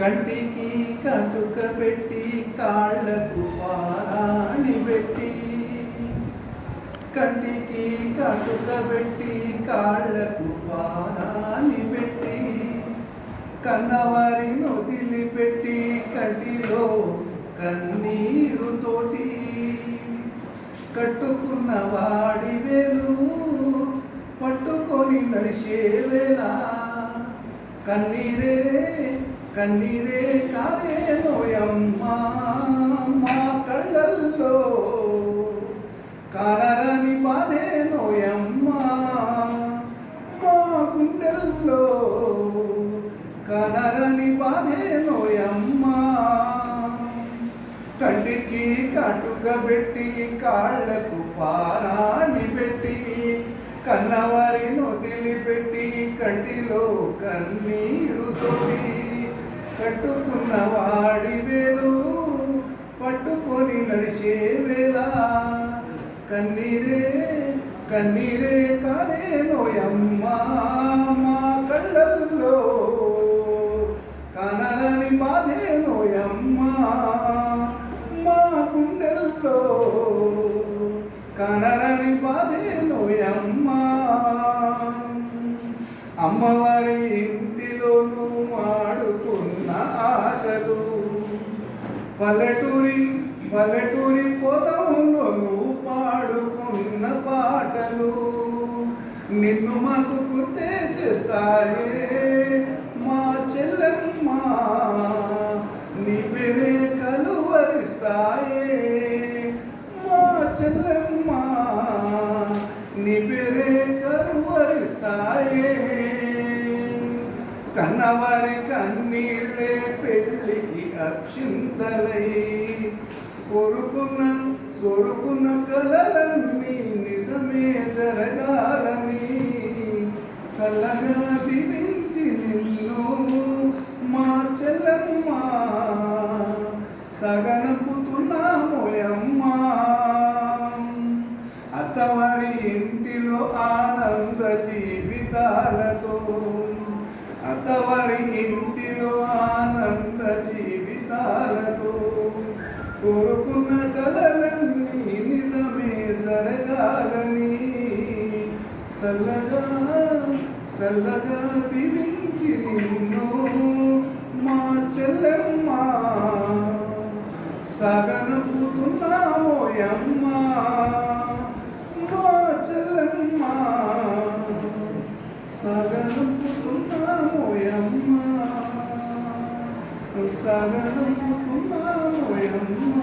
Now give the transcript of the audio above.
కంటికి కటుక పెట్టి కాళ్ళకు పారాణి పెట్టి. కంటికి కటుక పెట్టి కాళ్ళకు పారాణి పెట్టి. కన్నవారి వదిలిపెట్టి కంటిలో కన్నీరు తోటి. కట్టుకున్న వాడి వేలు పట్టుకొని నడిచే వేళ. కన్నీరే కన్నీరే కారే నోయమ్మా మా కళ్ళల్లో కానరని బాధే నోయమ్మా. మా గుండెల్లో కనరని బాధే నోయమ్మా. కంటికి కాటుక పెట్టి కాళ్ళకు పారాణి పెట్టి కన్నవారిని వదిలిపెట్టి కంటిలో కన్నీరు తోటి కట్టుకున్న వాడి వేలు పట్టుకొని నడిచే వేళ. కన్నీరే కన్నీరే కాదే నోయమ్మా మా కళ్ళల్లో. కనరని బాధే నోయమ్మా మా గుండెల్లో. కనరని బాధే నోయమ్మా అమ్మవారి ఇంటిలోనూ పల్లెటూరి పల్లెటూరి నువ్వు పాడుకున్న పాటలు. నిన్ను మాకు గుర్తే చేస్తాయే మా చెల్లెమ్మ. నీ పేరే కలువరిస్తాయే మా చెల్లెమ్మ. నీ పేరే కలువరిస్తాయే. కన్నవారి కన్నీళ్ళే పెళ్ళికి రక్షింతలై కోరుకున్న కోరుకున్న కలలన్నీ జీవితాలతో కోరుకున్న కలలన్నీ నిజమే సరగాలని చల్లగా చల్లగా దివించి నిన్ను మా చెల్లెమ్మ. సగనపుతున్నామోయమ్మ సగనం కుమారమ్మ